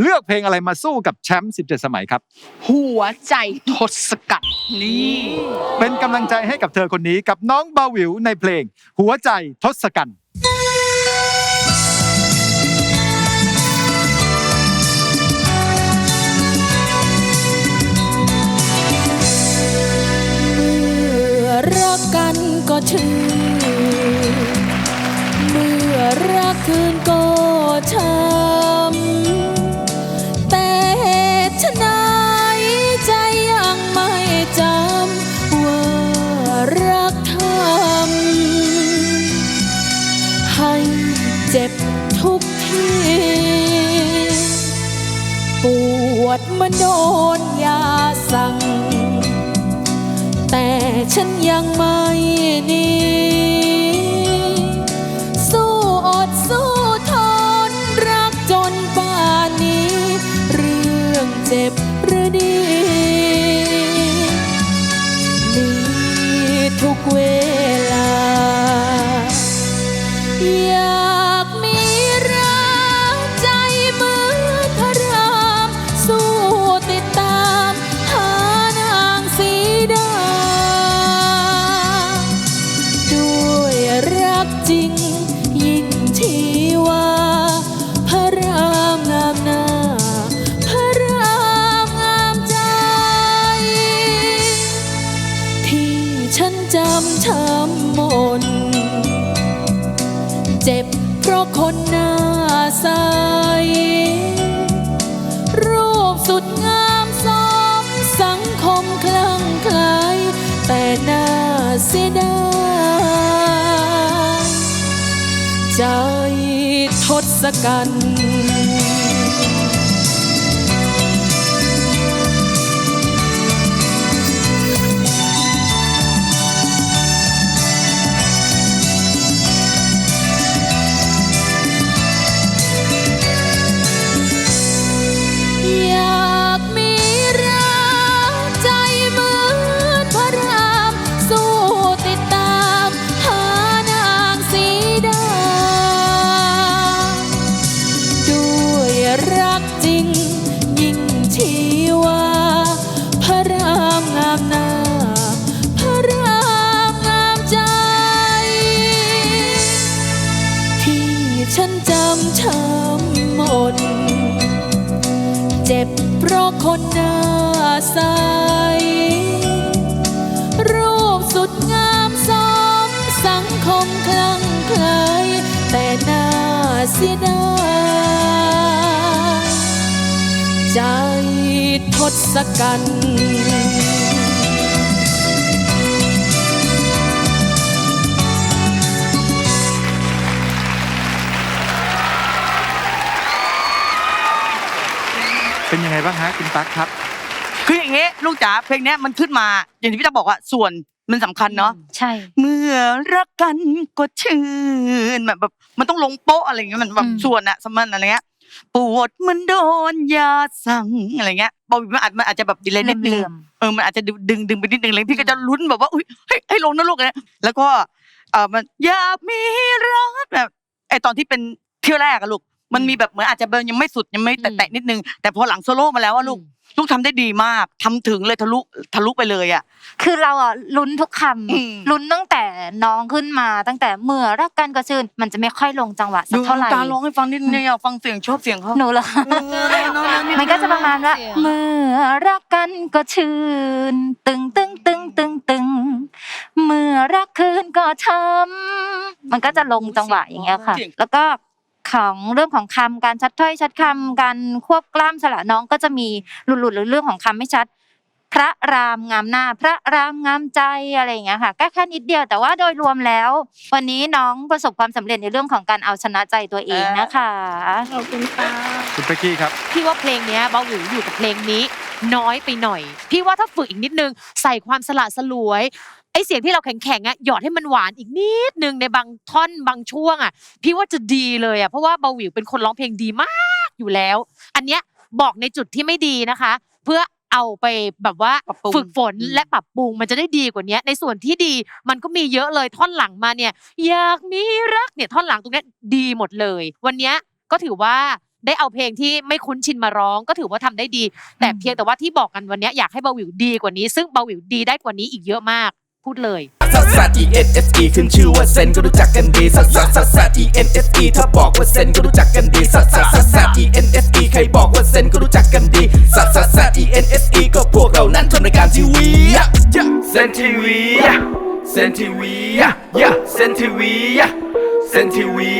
เลือกเพลงอะไรมาสู้กับแชมป์17 สมัยครับ หัวใจทศกัณฐ์นี่ เป็นกำลังใจให้กับเธอคนนี้กับน้องบาวิวในเพลง หัวใจทศกัณฐ์ำให้เจ็บทุกที ปวดมันโดนยาสั่ง แต่ฉันยังไม่หนีสู้อดสู้ทนรักจนป่านนี้ เรื่องเจ็บ ช้ำมน เจ็บเพราะคนหน้าใส รูปสุดงามสมสังคมคลั่งไคล้าย แต่น่าเสียดายใจทศกัณฐ์ เจ็บเพราะคนหน้าใส รูปสุดงามสมสังคมคลั่งไคล้แต่น่าเสียดายใจทศกัณฐ์ เป็นยังไงบ้างฮะคุณตั๊กครับ คืออย่างงี้ลูกจ๋าเพลงเนี้ยมันขึ้นมาอย่างที่พี่ตาบอกว่าส่วนมันสำคัญเนาะใช่ เมื่อรักกันก็ชื่นแบบแบบมันต้องลงโป๊ะอะไรเงี้ยมันแบบอืม ส่วนอะสมันอะไรเงี้ยปวดเหมันโดนยาสั่งอะไรเงี้ยบอมันอาจมันอาจจะแบบดีเลยนิดนึงเหลื่อมเออ มันอาจจะดึงดึงไปนิดนึงเลยพี่ก็จะลุ้นแบบว่า อุ้ยให้ให้ลงนะลูกนะ แล้วก็ เออมันอยากมีรักแบบไอตอนที่เป็นเที่ยวแรกอะลูก มันมีแบบเหมือนอาจจะยังไม่สุดยังไม่แตะๆนิดนึงแต่พอหลังโซโล่มาแล้วว่าลูกลูกทำได้ดีมากทำถึงเลยทะลุทะลุไปเลยอะคือเราอะลุ้นทุกคอืมำลุ้นตั้งแต่น้องขึ้นมาตั้งแต่เมื่อรักกันก็ชื่น มันจะไม่ค่อยลงจังหวะสักเท่าไหร่ตาร้องให้ฟังนิดนึงอยากฟังเสียงชอบเสียงเขาหนูเหรอเออน้องๆๆมันก็จะประมาณว่าเสียงเมื่อรักกันก็ชื่น ตึงตึงตึงตึงตึงเมื่อรักคืนก็ช้ำมันก็จะลงจังหวะอย่างเงี้ยค่ะ แล้วก็ ของเรื่องของคำการชัดถ้อยชัดคำการควบกล้ามสระน้องก็จะมีหลุดๆหรือเรื่องของคำไม่ชัด พระรามงามหน้า พระรามงามใจอะไรอย่างเงี้ยค่ะก็แค่นิดเดียวแต่ว่าโดยรวมแล้ว วันนี้น้องประสบความสำเร็จในเรื่องของการเอาชนะใจตัวเองนะคะขอบคุณค่ะคุณเป๊กกี้ครับพี่ว่าเพลงเนี้ยเบาหวิวอยู่กับเพลงนี้ น้อยไปหน่อย พี่ว่าถ้าฝึกอีกนิดนึง ใส่ความสละสลวยไอเสียงที่เราแข็งๆอะหยอดให้มันหวานอีกนิดนึงในบางท่อนบางช่วงอะ พี่ว่าจะดีเลยอะเพราะว่าเบาหวิวเป็นคนร้องเพลงดีมากอยู่แล้ว อันเนี้ยบอกในจุดที่ไม่ดีนะคะ เพื่อเอาไปแบบว่าปรับปรุงฝึกฝนและปรับปรุงมันจะได้ดีกว่านี้ในส่วนที่ดีมันก็มีเยอะเลยท่อนหลังมาเนี่ย อยากมีรักเนี่ยท่อนหลังตรงเนี้ยดีหมดเลย วันเนี้ยก็ถือว่า ได้เอาเพลงที่ไม่คุ้นชินมาร้องก็ถือว่าทำได้ดี แต่เพียงแต่ว่าที่บอกกันวันเนี้ยอยากให้เบาหวิวดีกว่านี้ ซึ่งเบาหวิวดีได้กว่านี้อีกเยอะมากพูดเลยซัสซัส E N S E ขึ้นชื่อว่าเซนก็รู้จักกันดีซัสซัสซัสซัส E N S E ถ้าบอกว่าเซนก็รู้จักกันดีซัสซัสซัสซัส E N S E ใครบอกว่าเซนก็รู้จักกันดีซัสซัสซัส E N S E ก็พวกเรานั้นทำรายการทีวีเซนทีวีเซนทีวีเซนทีวีเซนทีวี